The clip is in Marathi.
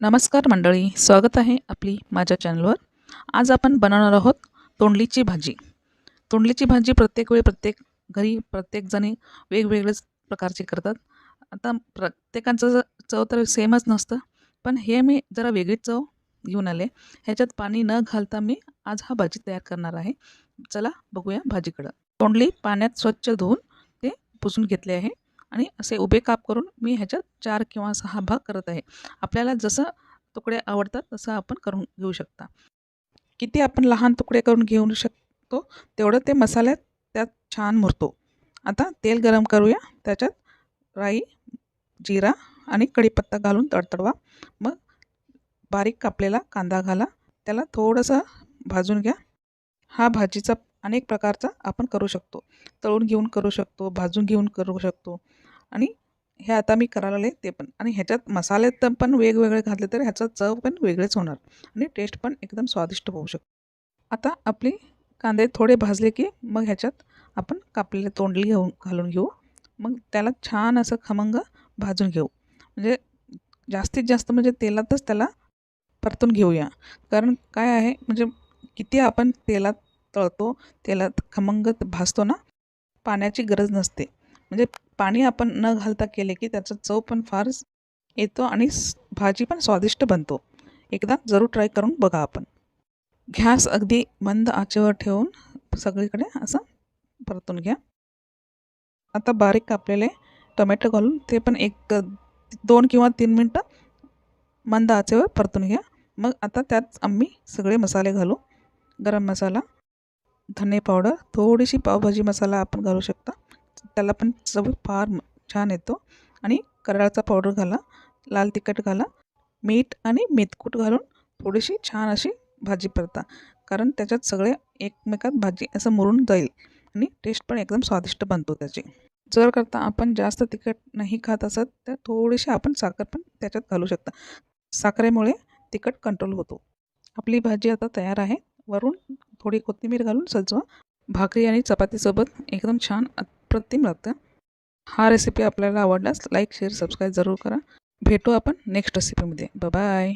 नमस्कार मंडळी स्वागत आहे आपली माझ्या चॅनलवर. आज आपण बनवणार आहोत तोंडलीची भाजी. तोंडलीची भाजी प्रत्येक वेळी प्रत्येक घरी प्रत्येकजणी वेगवेगळ्याच प्रकारची करतात. आता प्रत्येकाचं चव तर सेमच नसतं पण हे मी जरा वेगळीच चव घेऊन आले. ह्याच्यात पाणी न घालता मी आज हा भाजी तयार करणार आहे. चला बघूया भाजीकडं. तोंडली पाण्यात स्वच्छ धुवून ते पुसून घेतले आहे. आणि असे उभे काप करून मी ह्याच्यात चार किंवा सहा भाग करत आहे. आपल्याला जसं तुकडे आवडतात तसं आपण करून घेऊ शकता. किती आपण लहान तुकडे करून घेऊ शकतो तेवढं ते मसाल्यात त्यात छान मुरतो. आता तेल गरम करूया. त्याच्यात राई जिरा आणि कढीपत्ता घालून तडतडवा. मग बारीक कापलेला कांदा घाला. त्याला थोडंसं भाजून घ्या. हा भाजीचा अनेक प्रकारचा आपण करू शकतो. तळून घेऊन करू शकतो भाजून घेऊन करू शकतो. आणि हे आता मी करायला लागले ते पण. आणि ह्याच्यात मसाले तर पण वेगवेगळे घातले तर ह्याचा चव पण वेगळेच होणार आणि टेस्ट पण एकदम स्वादिष्ट होऊ शकतो. आता आपले कांदे थोडे भाजले की मग ह्याच्यात आपण कापलेले तोंडली घेऊन घालून घेऊ. मग त्याला छान असं खमंग भाजून घेऊ. म्हणजे जास्तीत जास्त म्हणजे तेलातच त्याला परतून घेऊया. कारण काय आहे म्हणजे किती आपण तेलात तळतो तेलात खमंग भाजतो ना पाण्याची गरज नसते. म्हणजे पाणी आपण न घालता केले की त्याचा चव पण फार येतो आणि भाजी पण स्वादिष्ट बनतो. एकदा जरूर ट्राय करून बघा आपण. गॅस अगदी मंद आचेवर ठेवून सगळीकडे असं परतून घ्या. आता बारीक कापलेले टोमॅटो घालून ते पण एक दोन किंवा तीन मिनटं मंद आचेवर परतून घ्या. मग आता त्यात आम्ही सगळे मसाले घालू. गरम मसाला धने पावडर थोडीशी पावभाजी मसाला आपण घालू शकता. त्याला पण चव फार छान येतो. आणि कराळचा पावडर घाला लाल तिखट घाला मीठ आणि मेथकूट घालून थोडीशी छान अशी भाजी परता. कारण त्याच्यात सगळे एकमेकात भाजी असं मुरून जाईल आणि टेस्ट पण एकदम स्वादिष्ट बनतो त्याची. जर करता आपण जास्त तिखट नाही खात असत तर थोडीशी आपण साखर पण त्याच्यात घालू शकता. साखरेमुळे तिखट कंट्रोल होतो. आपली भाजी आता तयार आहे. वरून थोडी कोथिंबीर घालून सजवा. भाकरी आणि चपातीसोबत एकदम छान अप्रतिम लागतं हा रेसिपी आपल्याला आवडल्यास लाईक शेअर सबस्क्राईब जरूर करा. भेटू आपण नेक्स्ट रेसिपीमध्ये बाय